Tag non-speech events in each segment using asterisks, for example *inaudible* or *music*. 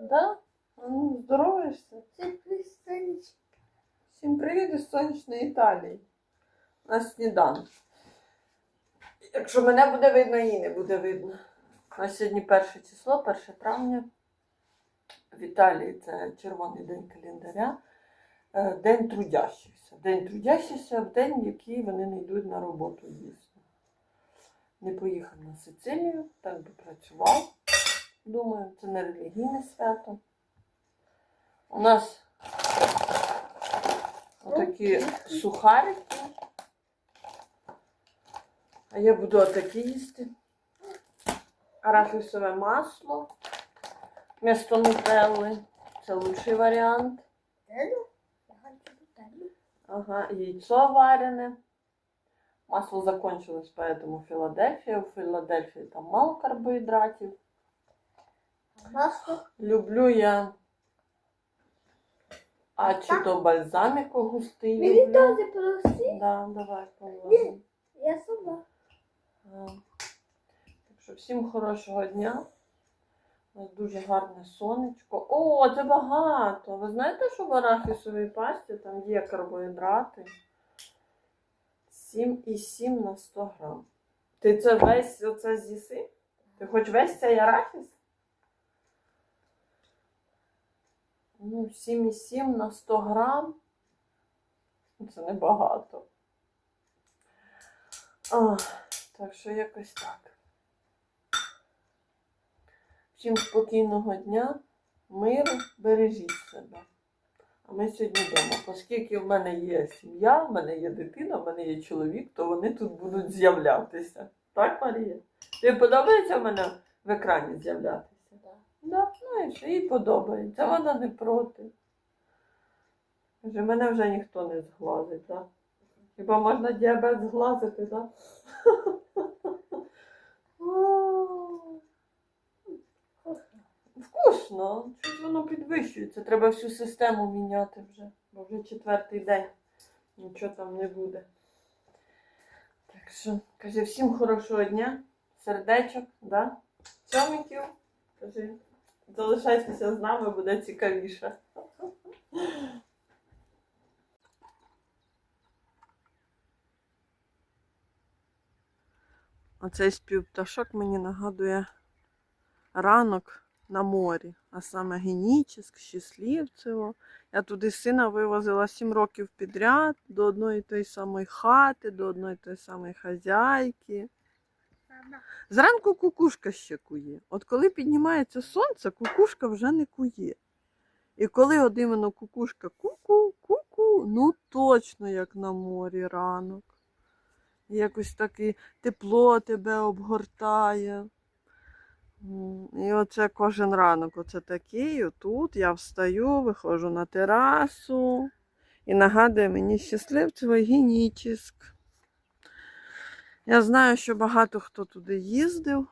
Да? Ну, здороваєшся? Це пристанеч. Всім привіт із сонячної Італії. На сніданок. Якщо мене буде видно, її не буде видно. На сьогодні перше число, 1 травня. В Італії це червоний день календаря. Е, День трудящихся. День трудящихся в день, який вони не йдуть на роботу, дійсно. Не поїхав на Сицилію, так би працював. Думаю, це не релігійне свято. У нас отакі сухарики. А я буду отакі їсти. Арахісове масло. Вместо нутелли. Це лучший варіант. Ага, яйцо варене. Масло закончилось, поэтому Филадельфия. У Филадельфии там мало карбоїдратів. Люблю я ачето бальзаміко густий. Мені люблю. теж проси. Да, давай положимо. Я сама. А, Так що всім хорошого дня. У нас дуже гарне сонечко. О, це багато. Ви знаєте, що в арахісовій пасті там є карбоїдрати? 7,7 на 100 грам. Ти це весь оце з'їси? Ти хоч весь цей арахіс? Ну, 7,7 на 100 грам. Це небагато. А, так що якось так. Всім спокійного дня, миру, бережіть себе. А ми сьогодні вдома. Оскільки в мене є сім'я, в мене є дитина, в мене є чоловік, то вони тут будуть з'являтися. Так, Марія? Тобі подобається в мене в екрані з'являтися? Да. Да, ну і що, їй подобається, вона не проти. Каже, мене вже ніхто не зглазить, так? Хіба можна діабет зглазити, так? *laughs* Вкусно, щось воно підвищується. Треба всю систему міняти вже, бо вже четвертий день. Нічого там не буде. Так що, каже, всім хорошого дня, сердечок, да? Цьомиків. Кажи, залишайтеся з нами, буде цікавіше. Оцей спів пташок мені нагадує ранок на морі, а саме Генічеськ, Щасливцево. Я туди сина вивозила сім років підряд до одної тої самої хати, до одної тої самої хазяйки. Зранку кукушка ще кує. От коли піднімається сонце, кукушка вже не кує. І коли от іменно кукушка ку-ку, ку-ку, ну точно як на морі ранок. Якось таке тепло тебе обгортає. І оце кожен ранок оце такий. Отут я встаю, виходжу на терасу і нагадує мені щасливцево генічіськ. Я знаю, що багато хто туди їздив.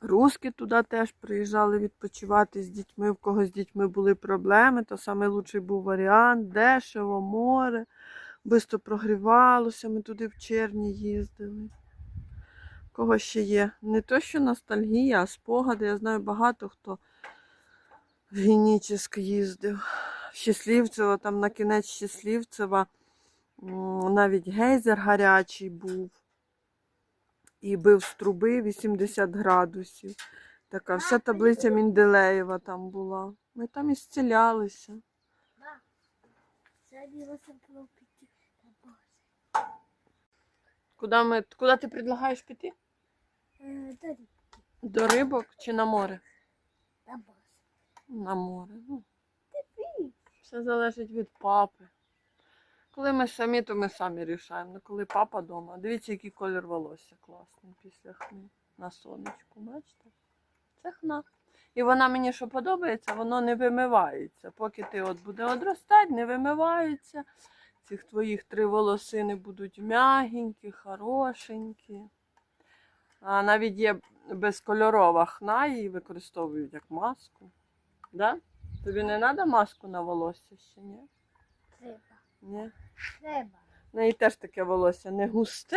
Руски туди теж приїжджали відпочивати з дітьми, в кого з дітьми були проблеми, то найкращий був варіант, дешево, море, швидко прогрівалося, ми туди в червні їздили. Кого ще є? Не то, що ностальгія, а спогади. Я знаю багато хто в Генічеськ їздив. Щасливцево, там на кінець Щасливцева навіть гейзер гарячий був. І бив з труби 80 градусів. Така вся таблиця Менделеєва там була. Ми там і зцілялися. Куди, ми, куди ти предлагаєш піти? Е, До рибок чи на море? На базі. На море. Ну. Все залежить від папи. Коли ми самі, то ми самі рішаємо. Ну, коли папа вдома. Дивіться, який колір волосся класний після хни. На сонечку, бачите? Це хна. І вона мені що подобається, воно не вимивається. Поки ти от буде одростати, не вимивається. Цих твоїх три волосини будуть м'ягенькі, хорошенькі. А навіть є безкольорова хна, її використовують як маску. Да? Тобі не треба маску на волосся ще, ні? Треба. Ні. Треба. В неї теж таке волосся не густе,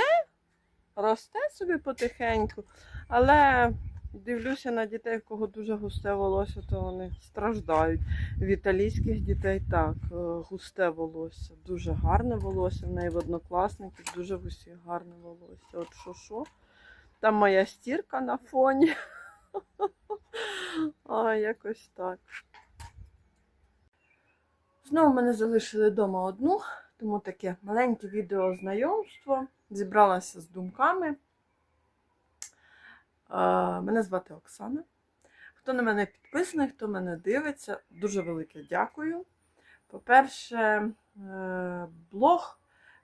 росте собі потихеньку, але дивлюся на дітей, в кого дуже густе волосся, то вони страждають. В італійських дітей так, е, густе волосся, дуже гарне волосся. В неї в однокласників дуже в усіх гарне волосся. От що що. Там моя стірка на фоні. *laughs* А, якось так. Знову мене залишили вдома одну, тому таке маленьке відео знайомство. Зібралася з думками. Мене звати Оксана. Хто на мене підписаний, хто мене дивиться, дуже велике дякую. По-перше, е, блог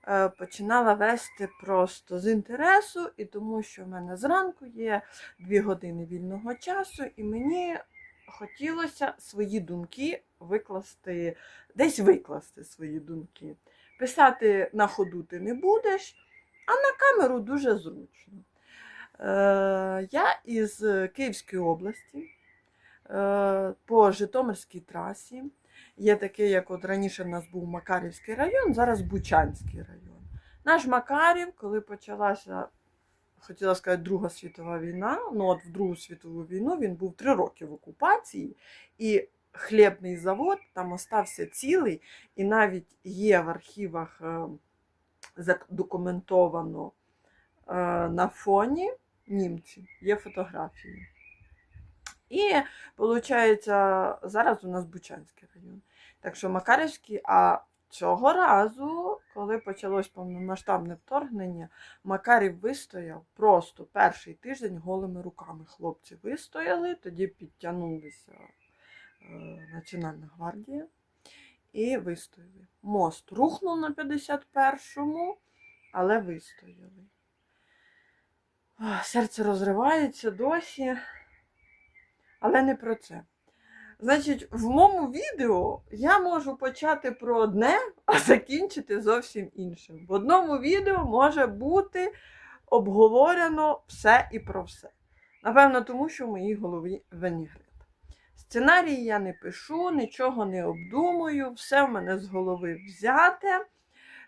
е, починала вести просто з інтересу, і тому що в мене зранку є дві години вільного часу, і мені хотілося свої думки викласти, десь викласти свої думки. Писати на ходу ти не будеш, а на камеру дуже зручно. Е, я із Київської області е, по Житомирській трасі. Є такий, як от раніше в нас був Макарівський район, зараз Бучанський район. Наш Макарів, коли почалася, хотіла сказати, Друга світова війна, ну от в Другу світову війну він був три роки в окупації, і хлібний завод там остався цілий, і навіть є в архівах е, задокументовано е, на фоні німці, є фотографії. І, виходить, зараз у нас Бучанський район. Так що Макарівський, а цього разу, коли почалось повномасштабне вторгнення, Макарів вистояв просто перший тиждень голими руками. Хлопці вистояли, тоді підтягнулися е, Національна гвардія і вистояли. Мост рухнув на 51-му, але вистояли. Серце розривається досі. Але не про це. Значить, в моєму відео я можу почати про одне, а закінчити зовсім іншим. В одному відео може бути обговорено все і про все. Напевно, тому що в моїй голові венігрет. Сценарії я не пишу, нічого не обдумую, все в мене з голови взяте.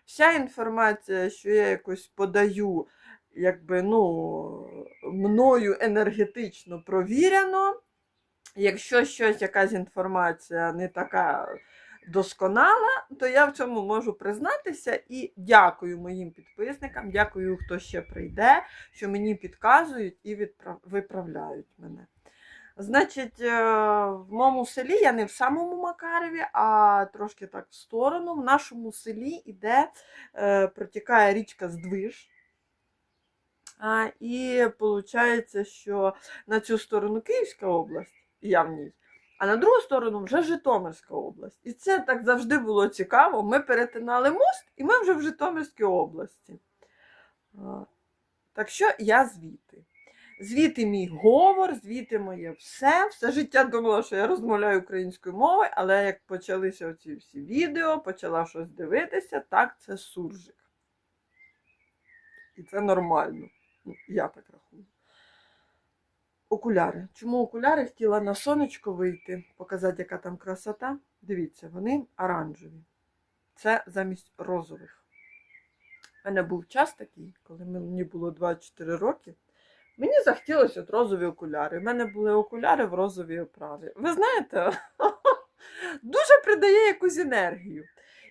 Вся інформація, що я якось подаю, якби, ну, мною енергетично провірено. Якщо щось, якась інформація не така досконала, то я в цьому можу признатися і дякую моїм підписникам, дякую, хто ще прийде, що мені підказують і відправ... виправляють мене. Значить, е, в моєму селі, я не в самому Макареві, а трошки так в сторону. В нашому селі іде, е, протікає річка Здвиж. І виходить, що на цю сторону Київська область, я в ній, а на другу сторону вже Житомирська область. І це так завжди було цікаво. Ми перетинали мост, і ми вже в Житомирській області. Так що я звідти. Звідти мій говор, звідти моє все. Все життя думала, що я розмовляю українською мовою, але як почалися оці всі відео, почала щось дивитися, так це суржик. І це нормально. Ну, я так рахую. Окуляри. Чому окуляри хотіла на сонечко вийти, показати, яка там красота? Дивіться, вони оранжеві. Це замість розових. У мене був час такий, коли мені було 24 роки. Мені захотілося от розові окуляри. У мене були окуляри в розовій оправі. Ви знаєте, *laughs* дуже придає якусь енергію.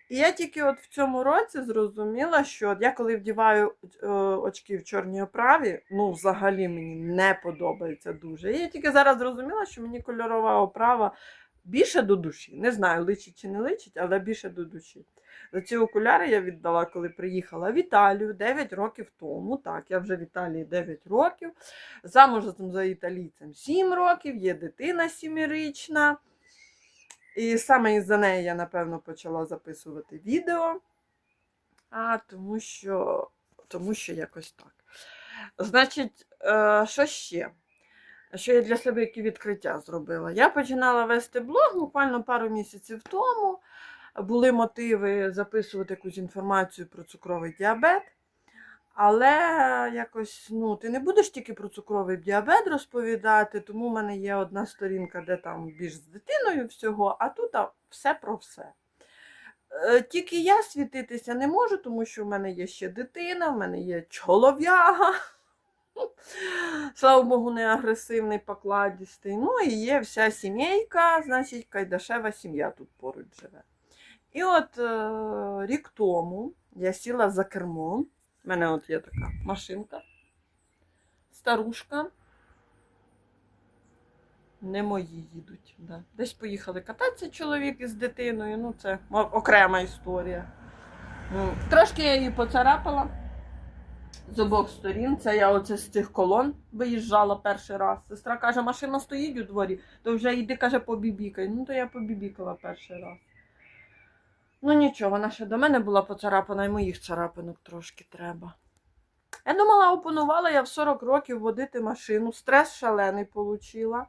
І я тільки от в цьому році зрозуміла, що я коли вдіваю е, очки в чорній оправі, ну взагалі мені не подобається дуже. І я тільки зараз зрозуміла, що мені кольорова оправа більше до душі. Не знаю, личить чи не личить, але більше до душі. За ці окуляри я віддала, коли приїхала в Італію 9 років тому. Так, я вже в Італії 9 років. Замужем за італійцем 7 років, є дитина сімирічна. І саме із-за неї я, напевно, почала записувати відео. А, тому що, тому що якось так. Значить, е, що ще? Що я для себе які відкриття зробила? Я починала вести блог буквально пару місяців тому. Були мотиви записувати якусь інформацію про цукровий діабет. Але якось, ну, ти не будеш тільки про цукровий діабет розповідати, тому в мене є одна сторінка, де там більш з дитиною всього, а тут все про все. Е, Тільки я світитися не можу, тому що в мене є ще дитина, в мене є чолов'яга. Слава Богу, не агресивний, покладістий. Ну і є вся сімейка, значить, кайдашева сім'я тут поруч живе. І от е, рік тому я сіла за кермо. У мене от є така машинка, старушка. Не мої їдуть. Да. Десь поїхали кататися чоловік із дитиною. Ну, це окрема історія. Трошки я її поцарапала з обох сторін. Це я оце з цих колон виїжджала перший раз. Сестра каже, машина стоїть у дворі, то вже йди, каже, побібікай. Ну, то я побібікала перший раз. Ну нічого, вона ще до мене була поцарапана, і моїх царапинок трошки треба. Я думала, опанувала я в 40 років водити машину, стрес шалений получила.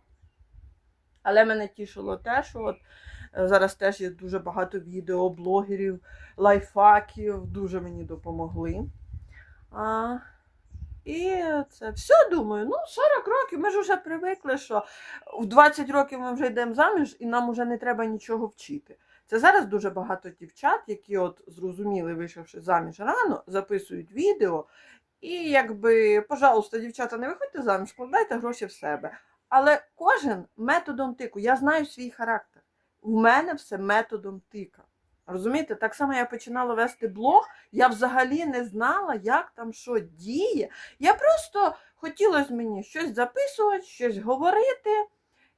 Але мене тішило те, що от е, зараз теж є дуже багато відео, блогерів, лайфхаків, дуже мені допомогли. А, і це все думаю. Ну, 40 років, ми ж вже привикли, що в 20 років ми вже йдемо заміж і нам вже не треба нічого вчити. Це зараз дуже багато дівчат, які от зрозуміли, вийшовши заміж рано, записують відео. І якби, пожалуйста, дівчата, не виходьте заміж, вкладайте гроші в себе. Але кожен методом тику. Я знаю свій характер. У мене все методом тика. Розумієте, так само я починала вести блог, я взагалі не знала, як там що діє. Я просто хотілося мені щось записувати, щось говорити,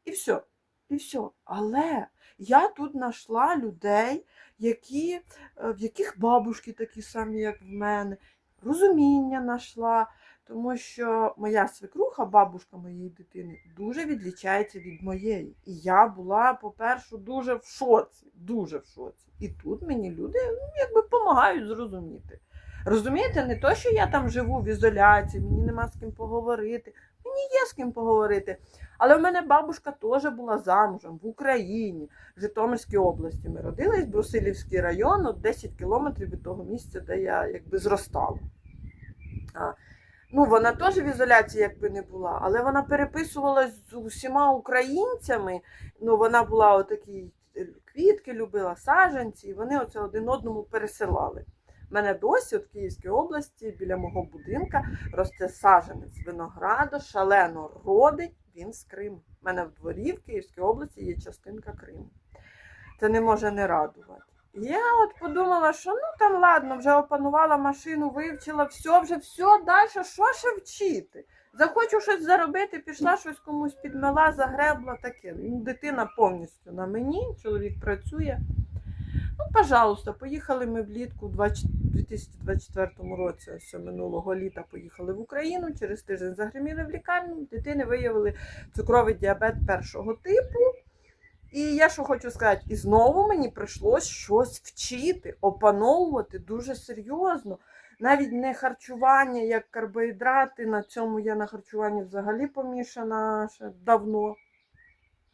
і все. І все. Але я тут знайшла людей, які, е, в яких бабушки такі самі, як в мене, розуміння знайшла. Тому що моя свекруха, бабушка моєї дитини, дуже відлічається від моєї. І я була, по-перше, дуже в шоці. Дуже в шоці. І тут мені люди ну, якби допомагають зрозуміти. Розумієте, не то, що я там живу в ізоляції, мені нема з ким поговорити. Мені є з ким поговорити. Але в мене бабушка теж була замужем в Україні, в Житомирській області. Ми родились, Брусилівський район, от 10 кілометрів від того місця, де я якби зростала. А, Ну, вона теж в ізоляції якби не була, але вона переписувалась з усіма українцями. Ну, вона була отакі е, квітки, любила саджанці, і вони оце один одному пересилали. У мене досі от в Київській області біля мого будинка росте саджанець винограду, шалено родить, він з Криму. У мене в дворі в Київській області є частинка Криму. Це не може не радувати. Я от подумала, що ну там ладно, вже опанувала машину, вивчила, все, вже все, далі, що ще вчити? Захочу щось заробити, пішла щось комусь підмила, загребла, таке. Ну, дитина повністю на мені, чоловік працює. Ну, пожалуйста, поїхали ми влітку у 20 2024 році, ось минулого літа поїхали в Україну, через тиждень загриміли в лікарню, дитини виявили цукровий діабет першого типу. І я що хочу сказати, і знову мені прийшлось щось вчити, опановувати дуже серйозно. Навіть не харчування як карбоїдрати. На цьому я на харчуванні взагалі помішана ще давно.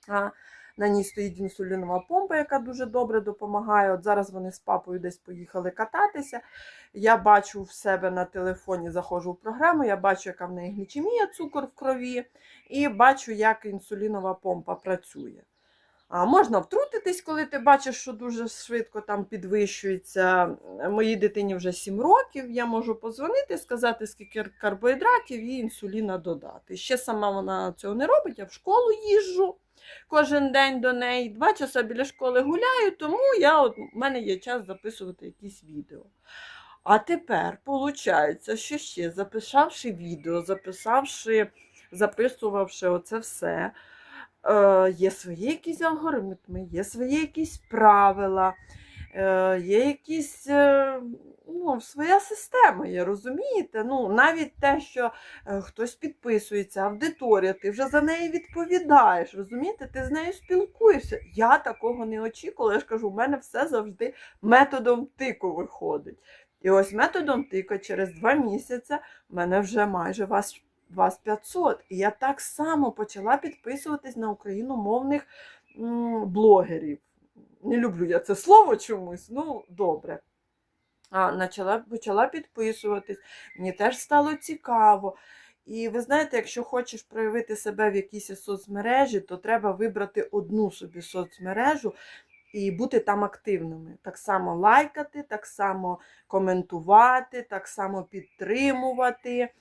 А на ній стоїть інсулінова помпа, яка дуже добре допомагає. От зараз вони з папою десь поїхали кататися. Я бачу в себе на телефоні, заходжу в програму, я бачу, яка в неї глічемія, цукор в крові, і бачу, як інсулінова помпа працює. А можна втрутитись, коли ти бачиш, що дуже швидко там підвищується. Моїй дитині вже 7 років. Я можу позвонити, сказати, скільки карбоїдратів і інсуліна додати. Ще сама вона цього не робить, я в школу їжджу кожен день до неї. Два часа біля школи гуляю, тому я, от, у мене є час записувати якісь відео. А тепер, виходить, що ще записавши відео, записавши, записувавши оце все е, є свої якісь алгоритми, є свої якісь правила, е, є якісь е, ну, своя система, є, розумієте? Ну, навіть те, що е, хтось підписується, аудиторія, ти вже за неї відповідаєш, розумієте? Ти з нею спілкуєшся. Я такого не очікувала. Я ж кажу, у мене все завжди методом тику виходить. І ось методом тика через два місяці в мене вже майже вас вас 500. І я так само почала підписуватись на україномовних блогерів. Не люблю я це слово чомусь, ну добре. А, почала, почала підписуватись, мені теж стало цікаво. І ви знаєте, якщо хочеш проявити себе в якійсь соцмережі, то треба вибрати одну собі соцмережу і бути там активними. Так само лайкати, так само коментувати, так само підтримувати.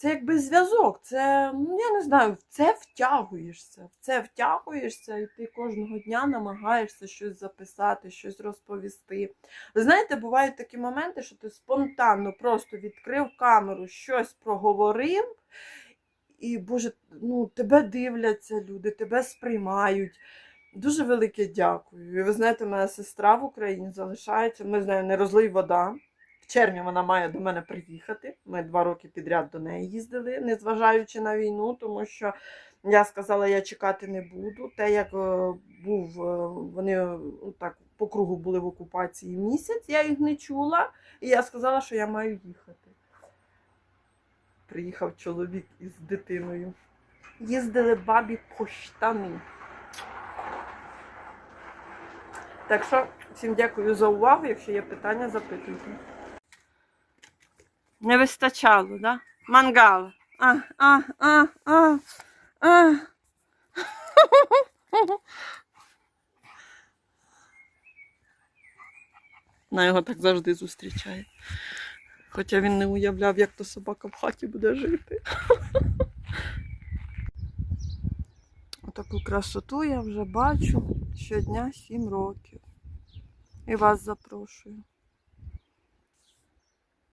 Це якби зв'язок, це, ну я не знаю, в це втягуєшся, в це втягуєшся, і ти кожного дня намагаєшся щось записати, щось розповісти. Ви знаєте, бувають такі моменти, що ти спонтанно просто відкрив камеру, щось проговорив, і, Боже, ну, тебе дивляться люди, тебе сприймають. Дуже велике дякую. І ви знаєте, моя сестра в Україні залишається. Ми з нею не розлий вода. Червні вона має до мене приїхати. Ми два роки підряд до неї їздили, незважаючи на війну, тому що я сказала, я чекати не буду. Те, як е, був, е, вони ну, так по кругу були в окупації місяць, я їх не чула, і я сказала, що я маю їхати. Приїхав чоловік із дитиною. Їздили бабі по штани. Так що всім дякую за увагу. Якщо є питання, запитуйте. Не вистачало, да? Мангал. А, а, а, а, а. На його так завжди зустрічає. Хоча він не уявляв, як то собака в хаті буде жити. Отаку красоту я вже бачу щодня 7 років. І вас запрошую.